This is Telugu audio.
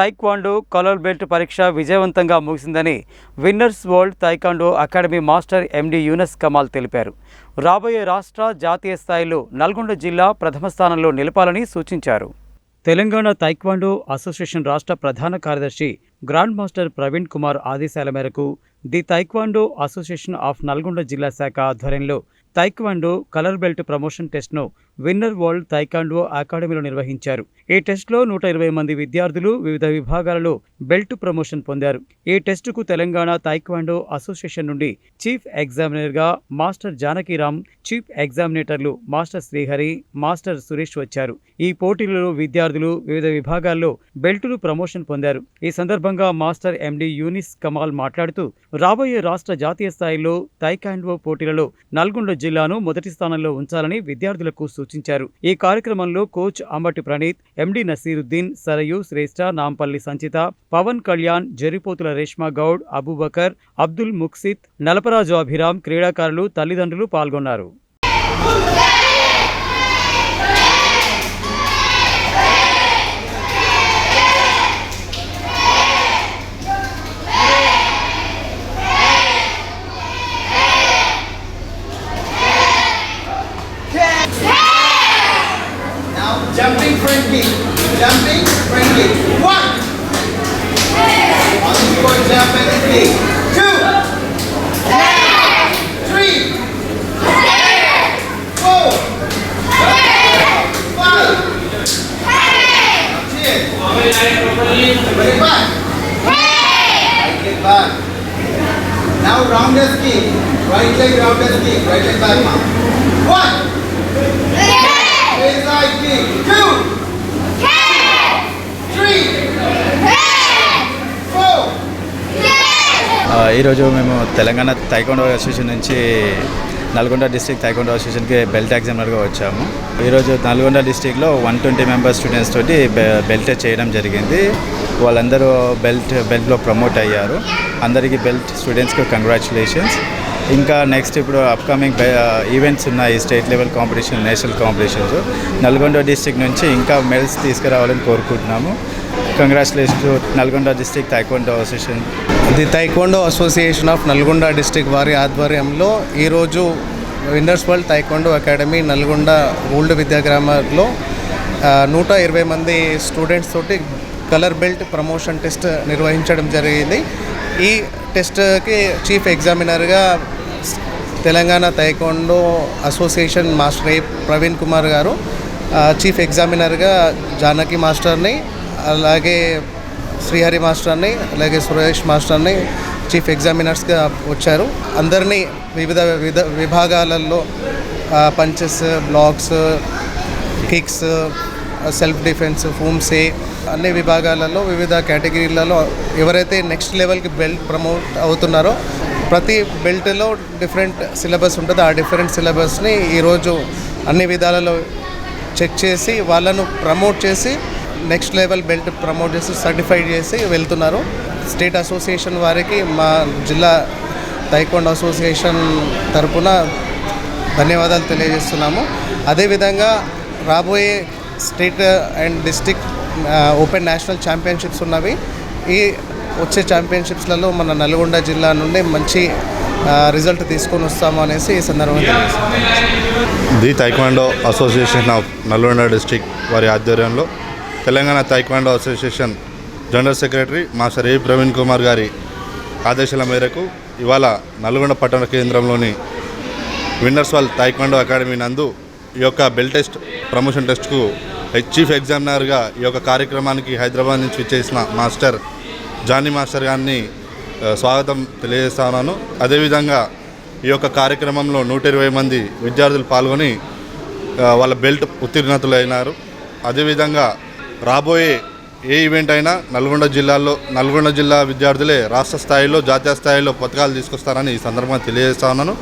తైక్వాండో కలర్ బెల్ట్ పరీక్ష విజయవంతంగా ముగిసిందని winners world taekwondo academy master MD Yunus Kamal తెలిపారు. రాబోయే రాష్ట్ర జాతీయ స్థాయిలో నల్గొండ జిల్లా ప్రథమ స్థానంలో నిలపాలని సూచించారు. తెలంగాణ తైక్వాండో అసోసియేషన్ రాష్ట్ర ప్రధాన కార్యదర్శి గ్రాండ్ మాస్టర్ ప్రవీణ్ కుమార్ ఆదేశాల మేరకు the taekwondo association of Nalgonda జిల్లా శాఖ ఆధ్వర్యంలో తైక్వాండో కలర్ బెల్ట్ ప్రమోషన్ టెస్ట్ను విన్నర్ వరల్డ్ తైకాండో అకాడమీలో నిర్వహించారు. ఈ టెస్ట్లో నూట ఇరవై మంది విద్యార్థులు వివిధ విభాగాలలో బెల్ట్ ప్రమోషన్ పొందారు. ఈ టెస్టుకు తెలంగాణ తైక్వాండో అసోసియేషన్ నుండి చీఫ్ ఎగ్జామినర్గా మాస్టర్ జానకీరామ్ చీఫ్ ఎగ్జామినేటర్లు మాస్టర్ శ్రీహరి మాస్టర్ సురేష్ వచ్చారు. ఈ పోటీలలో విద్యార్థులు వివిధ విభాగాల్లో బెల్టులు ప్రమోషన్ పొందారు. ఈ సందర్భంగా మాస్టర్ ఎండి యూనిస్ కమాల్ మాట్లాడుతూ రాబోయే రాష్ట్ర జాతీయ స్థాయిలో తైకాండో పోటీలలో నల్గొండ జిల్లాను మొదటి స్థానంలో ఉంచాలని విద్యార్థులకు సూచించారు సూచించారు. ఈ కార్యక్రమంలో కోచ్ అంబటి ప్రణీత్ ఎండి నసీరుద్దీన్ సరయు శ్రేష్ఠ నాంపల్లి సంచిత పవన్ కళ్యాణ్ జరిపోతుల రేష్మా గౌడ్ అబూబకర్ అబ్దుల్ ముక్సిత్ నలపరాజు అభిరామ్ క్రీడాకారులు తల్లిదండ్రులు పాల్గొన్నారు. Now jumping front kick. Jumping front kick. One. On the board, jump and kick. Two. Three. Four. Five. Right leg back. Now rounders kick. Right leg rounders kick. Right leg back. One. ఈరోజు మేము తెలంగాణ తైకొండ అసోసియేషన్ నుంచి నల్గొండ డిస్ట్రిక్ట్ తైకొండ అసోసియేషన్కి బెల్ట్ ఎగ్జామినర్గా వచ్చాము. ఈరోజు నల్గొండ డిస్ట్రిక్ట్లో వన్ ట్వంటీ మెంబర్స్ స్టూడెంట్స్ తోటి బెల్ట్ చేయడం జరిగింది. వాళ్ళందరూ బెల్ట్ బెల్ట్లో ప్రమోట్ అయ్యారు. అందరికీ బెల్ట్ స్టూడెంట్స్కి కంగ్రాచులేషన్స్ ఇంకా నెక్స్ట్ ఇప్పుడు అప్కమింగ్ ఈవెంట్స్ uh, ఉన్నాయి state level competition national competitions Nalgonda district నుంచి ఇంకా మెడల్స్ తీసుకురావాలని కోరుకుంటున్నాము. Congratulations Nalgonda district taekwondo association the taekwondo association of Nalgonda district వారి ఆధ్వర్యంలో ఈరోజు winners world taekwondo academy Nalgonda old విద్యాగ్రామంలో uh, నూట ఇరవై మంది స్టూడెంట్స్ తోటి కలర్ బెల్ట్ ప్రమోషన్ టెస్ట్ నిర్వహించడం జరిగింది. ఈ టెస్ట్కి chief ఎగ్జామినర్గా Telangana taekwondo association master A Praveen Kumar గారు చీఫ్ ఎగ్జామినర్గా జానకి మాస్టర్ని అలాగే శ్రీహరి మాస్టర్ని అలాగే సురేష్ మాస్టర్ని చీఫ్ ఎగ్జామినర్స్గా వచ్చారు. అందరినీ వివిధ వివిధ విభాగాలలో punches blocks kicks self defence poomsae అన్ని విభాగాలలో వివిధ కేటగిరీలలో ఎవరైతే నెక్స్ట్ లెవెల్కి బెల్ట్ ప్రమోట్ అవుతున్నారో ప్రతి బెల్ట్లో డిఫరెంట్ సిలబస్ ఉంటుంది. ఆ డిఫరెంట్ సిలబస్ని ఈరోజు అన్ని విధాలలో చెక్ చేసి వాళ్ళను ప్రమోట్ చేసి నెక్స్ట్ లెవెల్ బెల్ట్ ప్రమోట్ చేసి సర్టిఫైడ్ చేసి వెళ్తున్నారు. స్టేట్ అసోసియేషన్ వారికి మా జిల్లా తైకొండ అసోసియేషన్ తరపున ధన్యవాదాలు తెలియజేస్తున్నాము. అదేవిధంగా రాబోయే state and district open national championships ఉన్నవి. ఈ వచ్చే ఛాంపియన్షిప్స్లలో మన నల్గొండ జిల్లా నుండి మంచి రిజల్ట్ తీసుకొని వస్తాము అనేసి ఈ సందర్భంగా the taekwondo association of Nalgonda district వారి ఆధ్వర్యంలో Telangana taekwondo association general secretary master A Praveen Kumar గారి ఆదేశాల మేరకు ఇవాళ నల్గొండ పట్టణ కేంద్రంలోని విన్నర్స్ వాల్ తైక్వాండో అకాడమీ నందు ఈ యొక్క బెల్ టెస్ట్ ప్రమోషన్ టెస్ట్కు చీఫ్ ఎగ్జామినర్గా ఈ యొక్క కార్యక్రమానికి హైదరాబాద్ నుంచి విచ్చేసిన మాస్టర్ జానీ మాస్టర్ గారిని స్వాగతం తెలియజేస్తున్నాను. అదేవిధంగా ఈ యొక్క కార్యక్రమంలో నూట ఇరవై మంది విద్యార్థులు పాల్గొని వాళ్ళ బెల్ట్ ఉత్తీర్ణతులు అయినారు అదేవిధంగా రాబోయే ఏ ఈవెంట్ అయినా నల్గొండ జిల్లాలో నల్గొండ జిల్లా విద్యార్థులే రాష్ట్ర స్థాయిలో జాతీయ స్థాయిలో పథకాలు తీసుకొస్తారని ఈ సందర్భంగా తెలియజేస్తా ఉన్నాను.